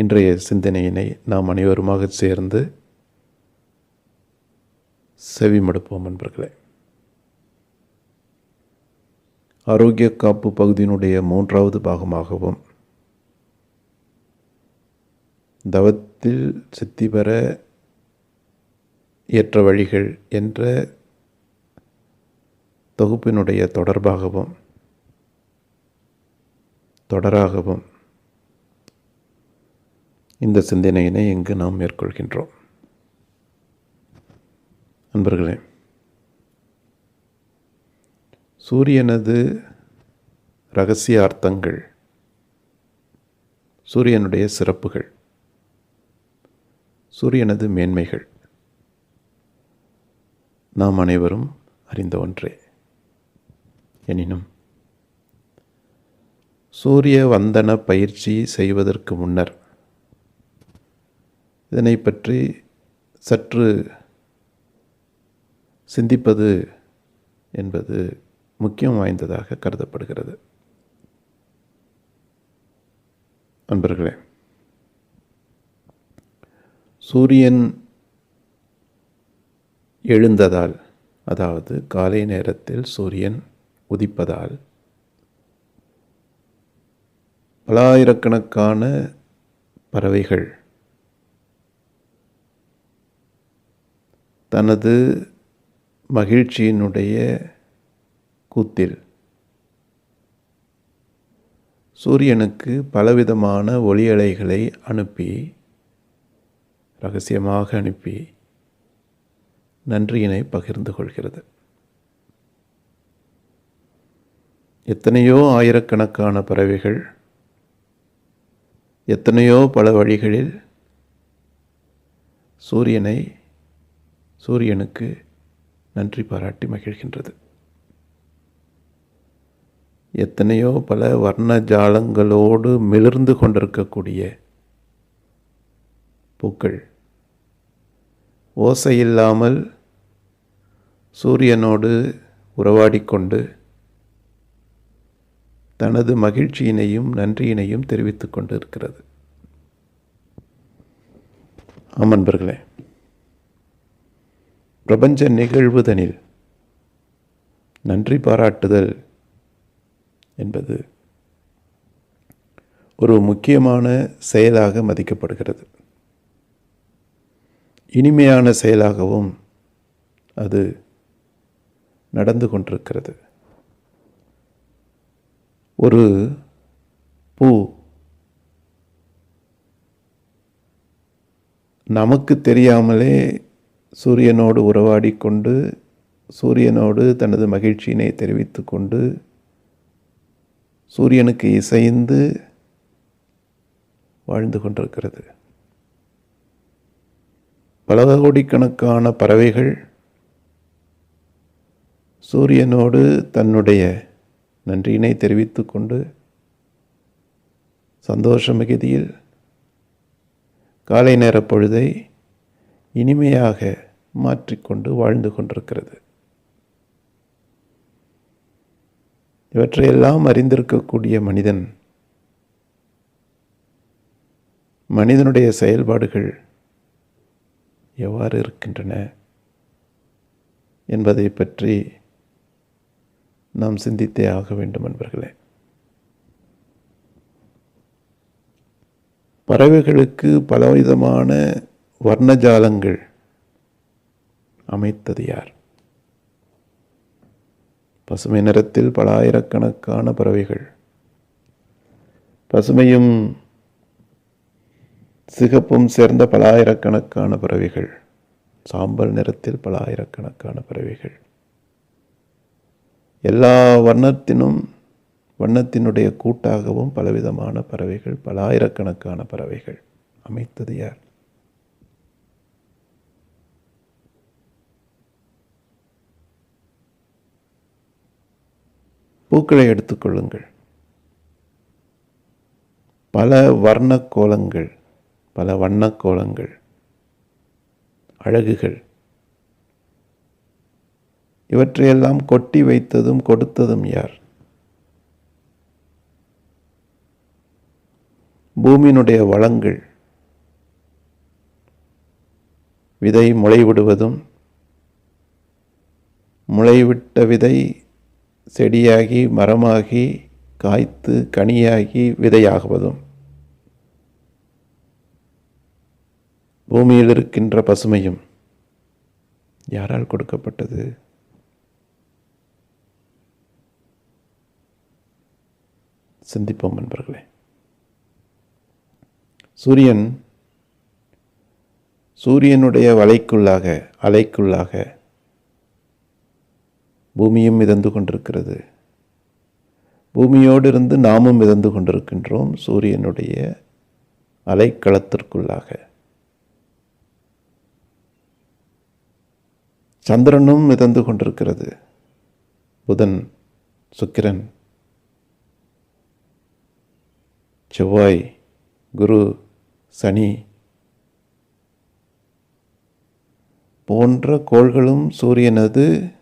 இன்றைய சிந்தனையினை நாம் அனைவருமாக சேர்ந்து செவிமடுப்போம் நண்பர்களே. ஆரோக்கிய காப்பு பகுதியினுடைய மூன்றாவது பாகமாகவும் தவத்தில் சித்தி பெற ஏற்ற வழிகள் என்ற தொகுப்பினுடைய தொடர்பாகவும் தொடராகவும் இந்த சிந்தனையினை இங்கு நாம் மேற்கொள்கின்றோம். நண்பர்களே சூரியனது ரகசிய அர்த்தங்கள் சூரியனுடைய சிறப்புகள் சூரியனது மேன்மைகள் நாம் அனைவரும் அறிந்த ஒன்றே. எனினும் சூரிய வந்தன பயிற்சி செய்வதற்கு முன்னர் இதனை பற்றி சற்று சிந்திப்பது என்பது முக்கியம் வாய்ந்ததாக கருதப்படுகிறது. அன்பர்களே சூரியன் எழுந்ததால் அதாவது காலை நேரத்தில் சூரியன் உதிப்பதால் பலாயிரக்கணக்கான பறவைகள் தனது மகிழ்ச்சியினுடைய கூத்தில் சூரியனுக்கு பலவிதமான ஒளி அலைகளை அனுப்பி ரகசியமாக அனுப்பி நன்றியினை பகிர்ந்து கொள்கிறது. எத்தனையோ ஆயிரக்கணக்கான பறவைகள் எத்தனையோ பல வழிகளில் சூரியனை சூரியனுக்கு நன்றி பாராட்டி மகிழ்கின்றது. எத்தனையோ பல வர்ண ஜாலங்களோடு மிளிர்ந்து கொண்டிருக்கக்கூடிய பூக்கள் ஓசையில்லாமல் சூரியனோடு உறவாடிக்கொண்டு தனது மகிழ்ச்சியினையும் நன்றியினையும் தெரிவித்துக் கொண்டு இருக்கிறது ஆமன்பர்களே பிரபஞ்ச நிகழ்வுதனில் நன்றி பாராட்டுதல் என்பது ஒரு முக்கியமான செயலாக மதிக்கப்படுகிறது. இனிமையான செயலாகவும் அது நடந்து கொண்டிருக்கிறது. ஒரு பூ நமக்கு தெரியாமலே சூரியனோடு உறவாடி கொண்டு சூரியனோடு தனது மகிழ்ச்சியினை தெரிவித்து கொண்டு சூரியனுக்கு இசைந்து வாழ்ந்து கொண்டிருக்கிறது. பல கோடிக்கணக்கான பறவைகள் சூரியனோடு தன்னுடைய நன்றியினை தெரிவித்து கொண்டு சந்தோஷ மிகுதியில் காலை நேர பொழுதை இனிமையாக மாற்றிக்கொண்டு வாழ்ந்து கொண்டிருக்கிறது. இவற்றையெல்லாம் அறிந்திருக்கக்கூடிய மனிதன் மனிதனுடைய செயல்பாடுகள் எவ்வாறு இருக்கின்றன என்பதை பற்றி நாம் சிந்தித்தே ஆக வேண்டும் என்பர்களே பறவைகளுக்கு பலவிதமான வர்ணஜாலங்கள் அமைத்தது யார்? பசுமை நிறத்தில் பல ஆயிரக்கணக்கான பறவைகள். பசுமையும் சிகப்பும் சேர்ந்த பல ஆயிரக்கணக்கான பறவைகள். சாம்பல் நிறத்தில் பல ஆயிரக்கணக்கான பறவைகள். எல்லா வர்ணத்தினும் வண்ணத்தினுடைய கூட்டாகவும் பலவிதமான பறவைகள் பல ஆயிரக்கணக்கான பறவைகள் அமைத்தது யார்? பூக்களை எடுத்துக்கொள்ளுங்கள். பல வர்ண கோலங்கள் பல வண்ணக்கோலங்கள் அழகுகள். இவற்றையெல்லாம் கொட்டி வைத்ததும் கொடுத்ததும் யார்? பூமியினுடைய வளங்கள். விதை முளைவிடுவதும் முளைவிட்ட விதை செடியாகி மரமாகி காய்த்து கனியாகி விதையாகுவதும் பூமியில் இருக்கின்ற பசுமையும் யாரால் கொடுக்கப்பட்டது? சிந்திப்போம் நண்பர்களே. சூரியன் சூரியனுடைய வலைக்குள்ளாக அலைக்குள்ளாக பூமியும் மிதந்து கொண்டிருக்கிறது. பூமியோடு இருந்து நாமும் மிதந்து கொண்டிருக்கின்றோம் சூரியனுடைய அலைக்களத்திற்குள்ளாக சந்திரனும் மிதந்து கொண்டிருக்கிறது. புதன் சுக்கிரன் செவ்வாய் குரு சனி போன்ற கோள்களும் சூரியனது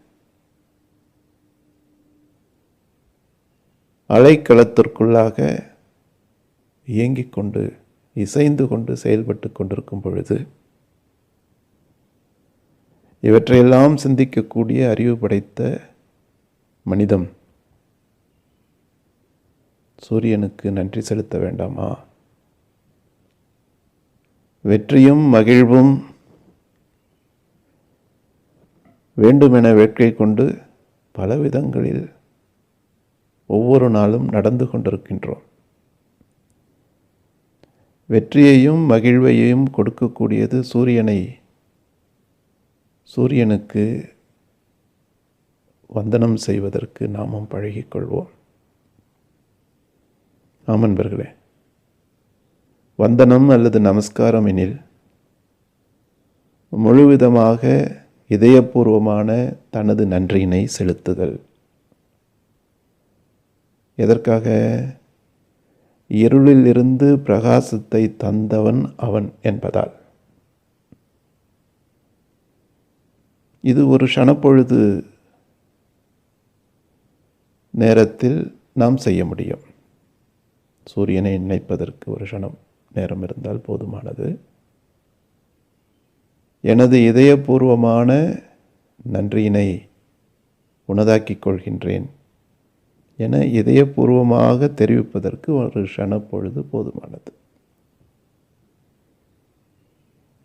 அலைக்களத்திற்குள்ளாக இயங்கிக் கொண்டு இசைந்து கொண்டு செயல்பட்டு கொண்டிருக்கும் பொழுது இவற்றையெல்லாம் சிந்திக்கக்கூடிய அறிவு படைத்த மனிதம் சூரியனுக்கு நன்றி செலுத்த வேண்டாமா? வெற்றியும் மகிழ்வும் வேண்டுமென வேட்கை கொண்டு பல விதங்களில் ஒவ்வொரு நாளும் நடந்து கொண்டிருக்கின்றோம். வெற்றியையும் மகிழ்வையும் கொடுக்கக்கூடியது சூரியனை. சூரியனுக்கு வந்தனம் செய்வதற்கு நாமும் பழகிக்கொள்வோம் ஆமன்பர்களே வந்தனம் அல்லது நமஸ்காரம் எனில் முழுவிதமாக இதயபூர்வமான தனது நன்றியினை செலுத்துதல். எதற்காக? இருளிலிருந்து பிரகாசத்தை தந்தவன் அவன் என்பதால். இது ஒரு க்ஷணப்பொழுது நேரத்தில் நாம் செய்ய முடியும். சூரியனை நினைப்பதற்கு ஒரு க்ஷணம் நேரம் இருந்தால் போதுமானது. எனது இதயபூர்வமான நன்றியினை உனதாக்கிக் கொள்கின்றேன். என இதயபூர்வமாக தெரிவிப்பதற்கு ஒரு க்ஷணப்பொழுது போதுமானது.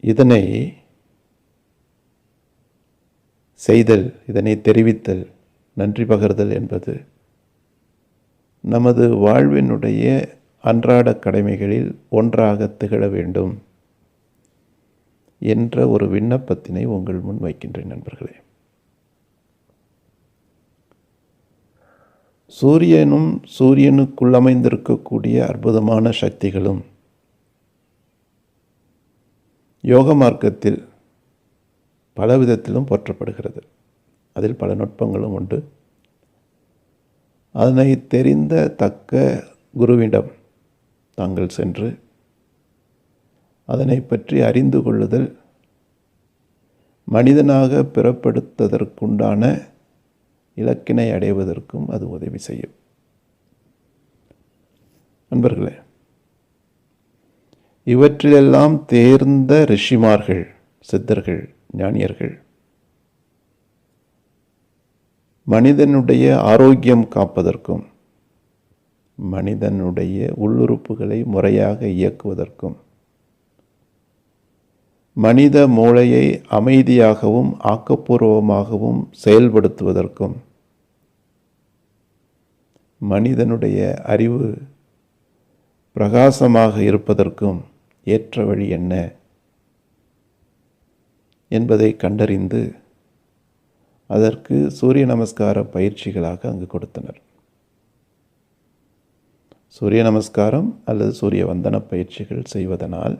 இதனை செய்தல் இதனை தெரிவித்தல் நன்றி பகர்தல் என்பது நமது வாழ்வினுடைய அன்றாட கடமைகளில் ஒன்றாக திகழ வேண்டும் என்ற ஒரு விண்ணப்பத்தினை உங்கள் முன் வைக்கின்றேன் நண்பர்களே. சூரியனும் சூரியனுக்குள் அமைந்திருக்கக்கூடிய அற்புதமான சக்திகளும் யோக மார்க்கத்தில் பல விதத்திலும் போற்றப்படுகிறது. அதில் பல நுட்பங்களும் உண்டு. அதனை தெரிந்த தக்க குருவிடம் தாங்கள் சென்று அதனை பற்றி அறிந்து கொள்ளுதல் மனிதனாக பிறப்படுத்ததற்குண்டான இலக்கினை அடைவதற்கும் அது உதவி செய்யும். நண்பர்களே இவற்றிலெல்லாம் தேர்ந்த ரிஷிமார்கள் சித்தர்கள் ஞானியர்கள் மனிதனுடைய ஆரோக்கியம் காப்பதற்கும் மனிதனுடைய உள்ளுறுப்புகளை முறையாக இயக்குவதற்கும் மனித மூளையை அமைதியாகவும் ஆக்கப்பூர்வமாகவும் செயல்படுத்துவதற்கும் மனிதனுடைய அறிவு பிரகாசமாக இருப்பதற்கும் ஏற்ற வழி என்ன என்பதை கண்டறிந்து அதற்கு சூரிய நமஸ்கார பயிற்சிகளாக அங்கு கொடுத்தனர். சூரிய நமஸ்காரம் அல்லது சூரிய வந்தன பயிற்சிகள் செய்வதனால்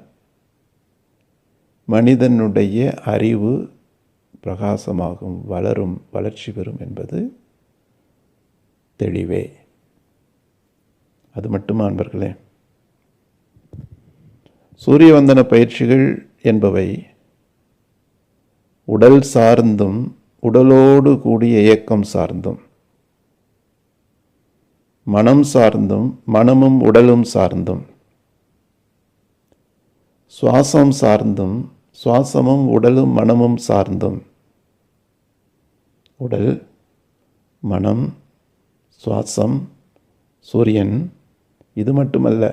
மனிதனுடைய அறிவு பிரகாசமாகும் வளரும் வளர்ச்சி பெறும் என்பது தெளிவே. அது மட்டுமா அன்பர்களே? சூரிய வந்தன பயிற்சிகள் என்பவை உடல் சார்ந்தும் உடலோடு கூடிய இயக்கம் சார்ந்தும் மனம் சார்ந்தும் மனமும் உடலும் சார்ந்தும் சுவாசம் சார்ந்தும் சுவாசமும் உடலும் மனமும் சார்ந்தும். உடல் மனம் சுவாசம் சூரியன் இது மட்டுமல்ல.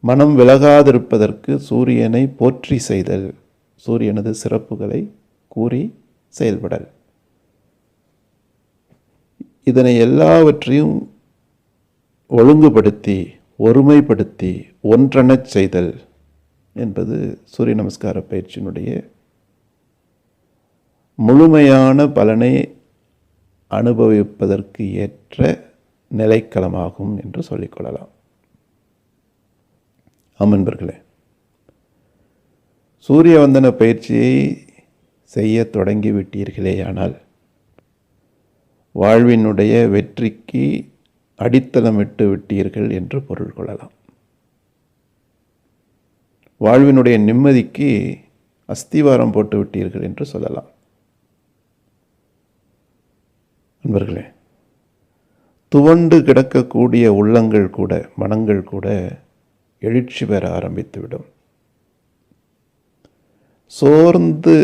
மனம் விலகாதிருப்பதற்கு சூரியனை போற்றி செய்தல் சூரியனது சிறப்புகளை கூறி செயல்படல். இதனை எல்லாவற்றையும் ஒழுங்குபடுத்தி ஒருமைப்படுத்தி ஒன்றெனச் செய்தல் என்பது சூரிய நமஸ்கார பயிற்சியினுடைய முழுமையான பலனை அனுபவிப்பதற்கு ஏற்ற நிலைக்களமாகும் என்று சொல்லிக்கொள்ளலாம் அம்மன்பர்களே சூரிய வந்தன பயிற்சியை செய்ய தொடங்கிவிட்டீர்களேயானால் வாழ்வினுடைய வெற்றிக்கு அடித்தளமிட்டு விட்டீர்கள் என்று பொருள் கொள்ளலாம். வாழ்வினுடைய நிம்மதிக்கு அஸ்திவாரம் போட்டு விட்டீர்கள் என்று சொல்லலாம். நண்பர்களே துவண்டு கிடக்கக்கூடிய உள்ளங்கள் கூட மனங்கள் கூட எழுச்சி பெற ஆரம்பித்துவிடும். சோர்ந்து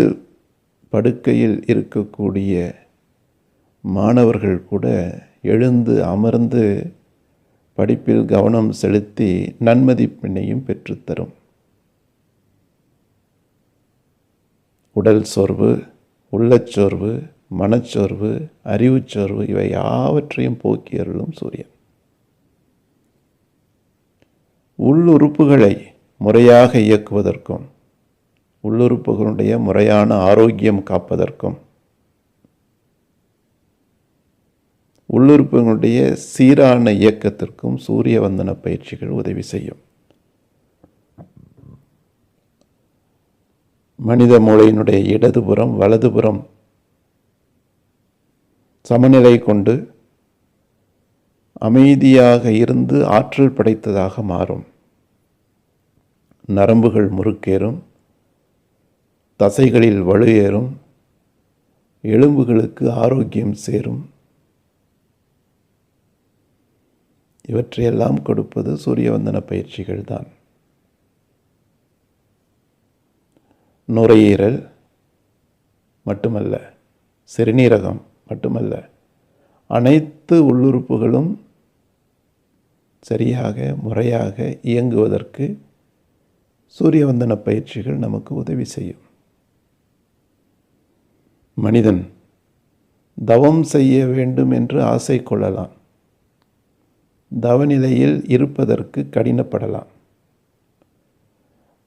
படுக்கையில் இருக்கக்கூடிய மாணவர்கள் கூட எழுந்து அமர்ந்து படிப்பில் கவனம் செலுத்தி நன்மதிப்பினையும் பெற்றுத்தரும். உடல் சோர்வு உள்ளச்சோர்வு மனச்சோர்வு அறிவுச்சோர்வு இவை யாவற்றையும் போக்கி அருளும் சூரியன். உள்ளுறுப்புகளை முறையாக இயக்குவதற்கும் உள்ளுறுப்புகளுடைய முறையான ஆரோக்கியம் காப்பதற்கும் உள்ளுறுப்புகளுடைய சீரான இயக்கத்திற்கும் சூரிய வந்தன பயிற்சிகள் உதவி செய்யும். மனித மூளையினுடைய இடதுபுறம் வலதுபுறம் சமநிலை கொண்டு அமைதியாக இருந்து ஆற்றல் படைத்ததாக மாறும். நரம்புகள் முறுக்கேறும் தசைகளில் வலு ஏறும் எலும்புகளுக்கு ஆரோக்கியம் சேரும். இவற்றையெல்லாம் கொடுப்பது சூரியவந்தன பயிற்சிகள் தான் நுரையீரல் மட்டுமல்ல சிறுநீரகம் மட்டுமல்ல அனைத்து உள்ளுறுப்புகளும் சரியாக முறையாக இயங்குவதற்கு சூரியவந்தன பயிற்சிகள் நமக்கு உதவி செய்யும். மனிதன் தவம் செய்ய வேண்டும் என்று ஆசை கொள்ளலாம். தவநிலையில் இருப்பதற்கு கடினப்படலாம்.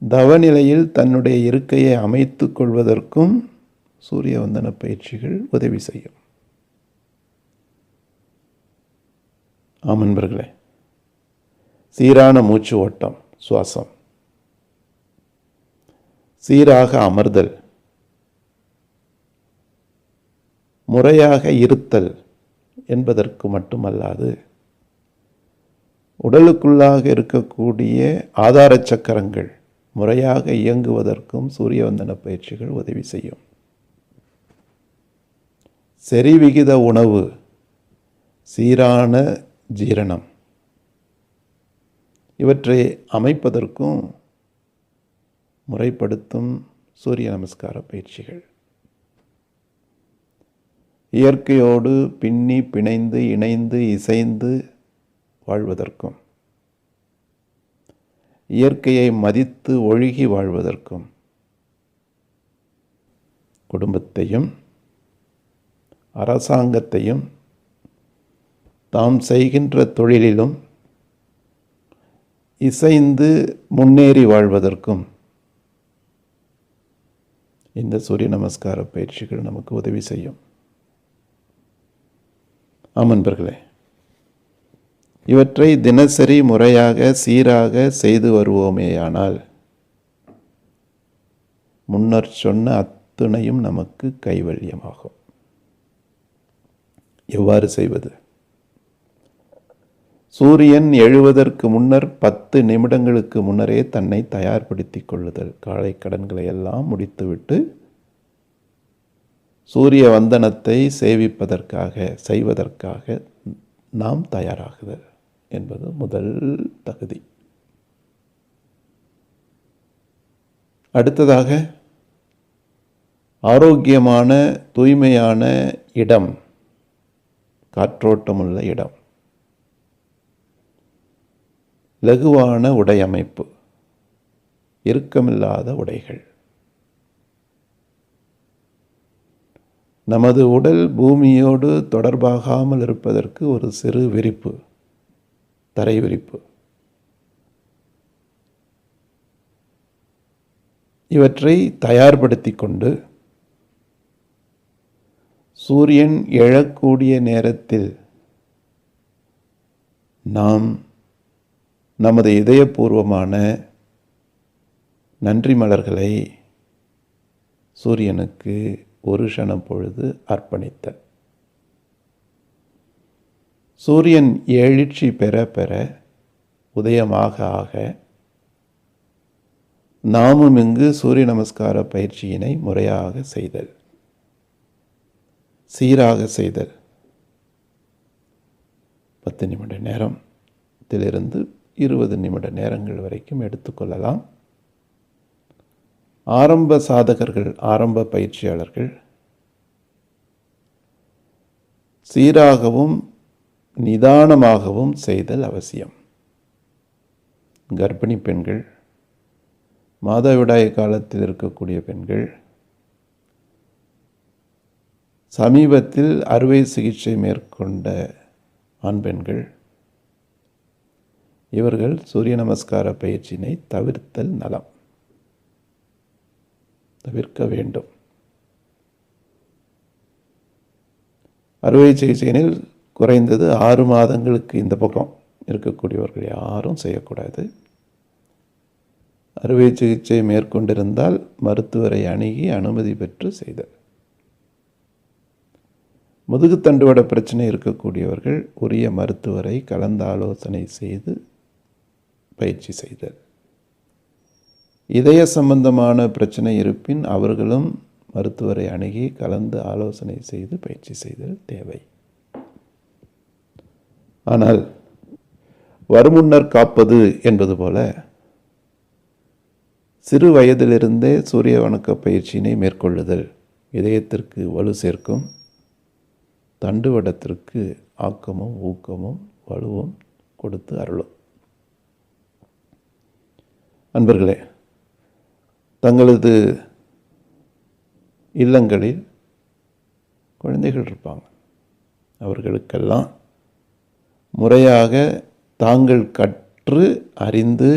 தவநிலையில் தன்னுடைய இருக்கையை அமைத்து கொள்வதற்கும் சூரியவந்தன பயிற்சிகள் உதவி செய்யும். ஆமன்பர்களே சீரான மூச்சு ஓட்டம் சுவாசம். சீராக அமர்தல். முறையாக இருத்தல் என்பதற்கு மட்டுமல்லாது உடலுக்குள்ளாக இருக்கக்கூடிய ஆதார சக்கரங்கள் முறையாக இயங்குவதற்கும் சூரியவந்தன பயிற்சிகள் உதவி செய்யும். செறிவிகித உணவு சீரான ஜீரணம். இவற்றை அமைப்பதற்கும் முறைப்படுத்தும் சூரிய நமஸ்கார பயிற்சிகள். இயற்கையோடு பின்னி பிணைந்து இணைந்து இசைந்து வாழ்வதற்கும். இயற்கையை மதித்து ஒழுகி வாழ்வதற்கும். குடும்பத்தையும் அரசாங்கத்தையும் தாம் செய்கின்ற தொழிலிலும் இசைந்து முன்னேறி வாழ்வதற்கும். இந்த சூரிய நமஸ்கார பயிற்சிகள் நமக்கு உதவி செய்யும். ஆமன்பர்களே இவற்றை தினசரி முறையாக சீராக செய்து வருவோமேயானால் முன்னர் சொன்ன அத்துணையும் நமக்கு கைவல்யமாகும். எவ்வாறு செய்வது? சூரியன் எழுவதற்கு முன்னர் பத்து நிமிடங்களுக்கு முன்னரே தன்னை தயார்படுத்தி கொள்ளுதல். காலை கடன்களை எல்லாம் முடித்துவிட்டு சூரிய வந்தனத்தை சேவிப்பதற்காக செய்வதற்காக நாம் தயாராகுதல். என்பது முதல் தகுதி. அடுத்ததாக ஆரோக்கியமான தூய்மையான இடம் காற்றோட்டமுள்ள இடம். லகுவான உடை அமைப்பு இறுக்கமில்லாத உடைகள். நமது உடல் பூமியோடு தொடர்பாகாமல் இருப்பதற்கு ஒரு சிறு விரிப்பு. தரை விரிப்பு இவற்றை தயார்படுத்தி கொண்டு சூரியன் எழக்கூடிய நேரத்தில் நாம் நமது இதயபூர்வமான நன்றி மலர்களை சூரியனுக்கு ஒரு க்ஷணம் பொழுது அர்ப்பணித்த சூரியன் எழுச்சி பெற பெற உதயமாக ஆக நாமும் இங்கு சூரிய நமஸ்கார பயிற்சியினை முறையாக செய்தல் சீராக செய்தல். பத்து நிமிட நேரத்திலிருந்து இருபது நிமிட நேரங்கள் வரைக்கும் எடுத்துக்கொள்ளலாம் ஆரம்ப சாதகர்கள் ஆரம்ப பயிற்சியாளர்கள் சீராகவும் நிதானமாகவும் செய்தல் அவசியம். கர்ப்பிணி பெண்கள் மாதவிடாய் காலத்தில் இருக்கக்கூடிய பெண்கள் சமீபத்தில் அறுவை சிகிச்சை மேற்கொண்ட ஆண் பெண்கள் இவர்கள் சூரிய நமஸ்கார பயிற்சியினை தவிர்த்தல் நலம். தவிர்க்க வேண்டும். அறுவை சிகிச்சையினில் குறைந்தது ஆறு மாதங்களுக்கு இந்த பக்கம் இருக்கக்கூடியவர்கள் யாரும் செய்யக்கூடாது. அறுவை சிகிச்சை மேற்கொண்டிருந்தால் மருத்துவரை அணுகி அனுமதி பெற்று செய்தல். முதுகுத்தண்டுவட பிரச்சனை இருக்கக்கூடியவர்கள் உரிய மருத்துவரை கலந்து ஆலோசனை செய்து பயிற்சி செய்தல். இதய சம்பந்தமான பிரச்சனை இருப்பின் அவர்களும் மருத்துவரை அணுகி கலந்து ஆலோசனை செய்து பயிற்சி செய்தல் தேவை. ஆனால் வருமுன்னர் காப்பது என்பது போல சிறு வயதிலிருந்தே சூரிய வணக்க பயிற்சியினை மேற்கொள்ளுதல் இதயத்திற்கு வலு சேர்க்கும் தண்டுவடத்திற்கு ஆக்கமும் ஊக்கமும் வலுவும் கொடுத்து அருளும். அன்பர்களே தங்களது இல்லங்களில் குழந்தைகள் இருப்பாங்க. அவர்களுக்கெல்லாம் முறையாக தாங்கள் கற்று அறிந்து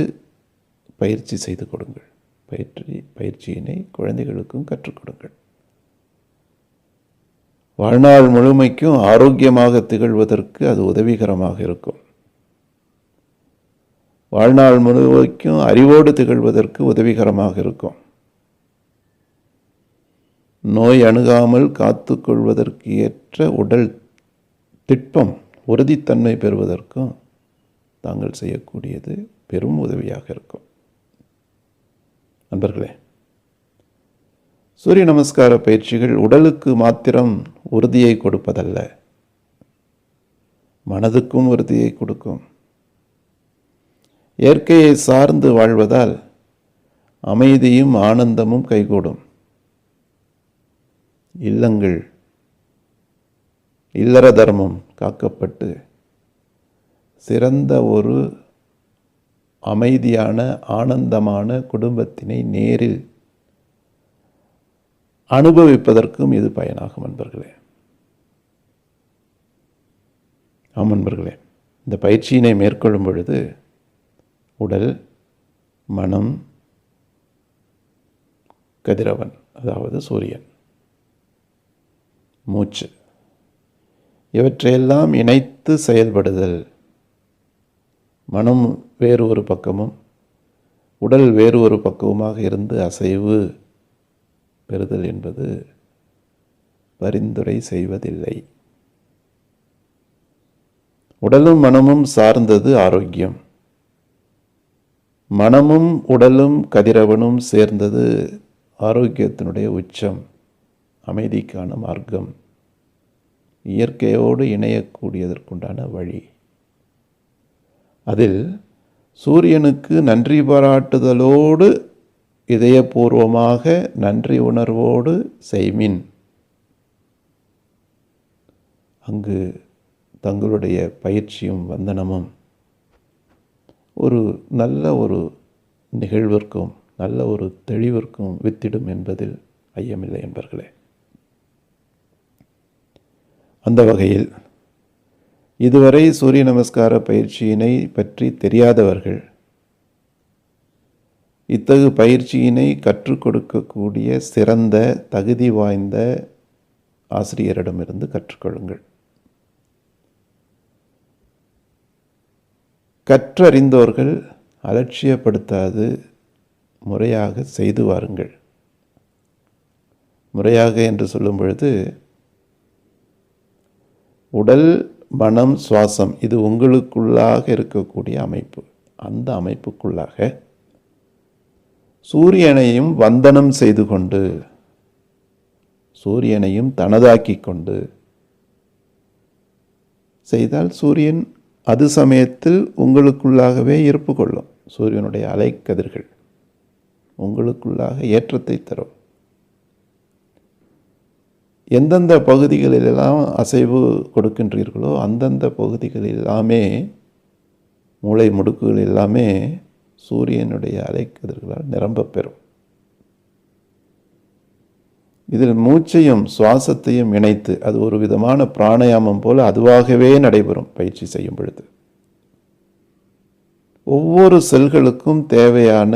பயிற்சி செய்து கொடுங்கள். பயிற்சி பயிற்சியினை குழந்தைகளுக்கும் கற்றுக் கொடுங்கள். வாழ்நாள் முழுமைக்கும் ஆரோக்கியமாக திகழ்வதற்கு அது உதவிகரமாக இருக்கும். வாழ்நாள் முழுமைக்கும் அறிவோடு திகழ்வதற்கு உதவிகரமாக இருக்கும். நோய் அணுகாமல் காத்து கொள்வதற்கு ஏற்ற உடல் திட்பம் உறுதித்தன்மை பெறுவதற்கும் தாங்கள் செய்யக்கூடியது பெரும் உதவியாக இருக்கும். நண்பர்களே சூரிய நமஸ்கார பயிற்சிகள் உடலுக்கு மாத்திரம் உறுதியை கொடுப்பதல்ல. மனதுக்கும் உறுதியை கொடுக்கும். இயற்கையை சார்ந்து வாழ்வதால் அமைதியும் ஆனந்தமும் கைகூடும். இல்லங்கள் இல்லற தர்மம் காக்கப்பட்டு சிறந்த ஒரு அமைதியான ஆனந்தமான குடும்பத்தினை நேரில் அனுபவிப்பதற்கும் இது பயனாகும் அன்பர்களே. ஆம் அன்பர்களே இந்த பயிற்சியினை மேற்கொள்ளும் பொழுது உடல் மனம் கதிரவன் அதாவது சூரியன் மூச்சு இவற்றையெல்லாம் இணைத்து செயல்படுதல். மனம் வேறு ஒரு பக்கமும் உடல் வேறு ஒரு பக்கமுமாக இருந்து அசைவு பெறுதல் என்பது பரிந்துரை செய்வதில்லை. உடலும் மனமும் சார்ந்தது ஆரோக்கியம். மனமும் உடலும் கதிரவனும் சேர்ந்தது ஆரோக்கியத்தினுடைய உச்சம் அமைதிக்கான மார்க்கம். இயற்கையோடு இணையக்கூடியதற்குண்டான வழி. அதில் சூரியனுக்கு நன்றி பாராட்டுதலோடு இதயபூர்வமாக நன்றி உணர்வோடு செய்மின். அங்கு தங்களுடைய பயிற்சியும் வந்தனமும். ஒரு நல்ல ஒரு நிகழ்விற்கும் நல்ல ஒரு தெளிவிற்கும் வித்திடும் என்பதில் ஐயமில்லை என்பர்களே. அந்த வகையில் இதுவரை சூரிய நமஸ்கார பயிற்சியினை பற்றி தெரியாதவர்கள் இத்தகு பயிற்சியினை கற்றுக் கொடுக்கக்கூடிய சிறந்த தகுதி வாய்ந்த ஆசிரியரிடமிருந்து கற்றுக்கொள்ளுங்கள். கற்றறிந்தோர்கள் அலட்சியப்படுத்தாது முறையாக செய்து வாருங்கள். முறையாக என்று சொல்லும் பொழுது உடல் மனம் சுவாசம் இது உங்களுக்குள்ளாக இருக்கக்கூடிய அமைப்பு. அந்த அமைப்புக்குள்ளாக சூரியனையும் வந்தனம் செய்து கொண்டு சூரியனையும் தனதாக்கி கொண்டு செய்தால் சூரியன் அது சமயத்தில் உங்களுக்குள்ளாகவே இருப்பு கொள்ளும். சூரியனுடைய அலைக்கதிர்கள் உங்களுக்குள்ளாக ஏற்றத்தை தரும். எந்தெந்த பகுதிகளிலெல்லாம் அசைவு கொடுக்கின்றீர்களோ அந்தந்த பகுதிகள் எல்லாமே மூளை முடுக்குகள் எல்லாமே சூரியனுடைய அலைக்கதிர்களால் நிரம்ப பெறும். இதில் மூச்சையும் சுவாசத்தையும் இணைத்து அது ஒரு விதமான பிராணாயாமம் போல் அதுவாகவே நடைபெறும் பயிற்சி செய்யும் பொழுது. ஒவ்வொரு செல்களுக்கும் தேவையான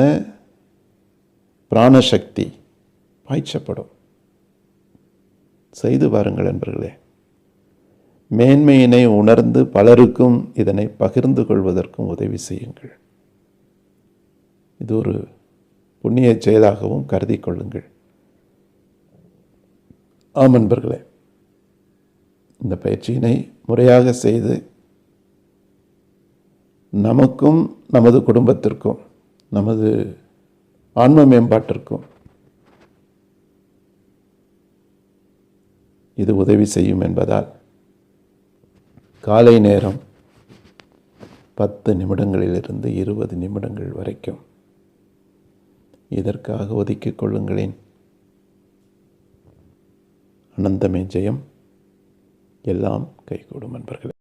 பிராணசக்தி பாய்ச்சப்படும். செய்து பாருங்கள் நண்பர்களே. மேன்மையினை உணர்ந்து பலருக்கும் இதனை பகிர்ந்து கொள்வதற்கும் உதவி செய்யுங்கள். இது ஒரு புண்ணிய செயலாகவும் கருதி கொள்ளுங்கள். ஆம் நண்பர்களே. இந்த பயிற்சியினை முறையாக செய்து நமக்கும் நமது குடும்பத்திற்கும் நமது ஆன்ம மேம்பாட்டிற்கும் இது உதவி செய்யும் என்பதால் காலை நேரம் பத்து நிமிடங்களிலிருந்து இருபது நிமிடங்கள் வரைக்கும் இதற்காக ஒதுக்கிக் கொள்ளுங்களேன். அனந்தமே ஜெயம். எல்லாம் கைகூடும் நண்பர்களே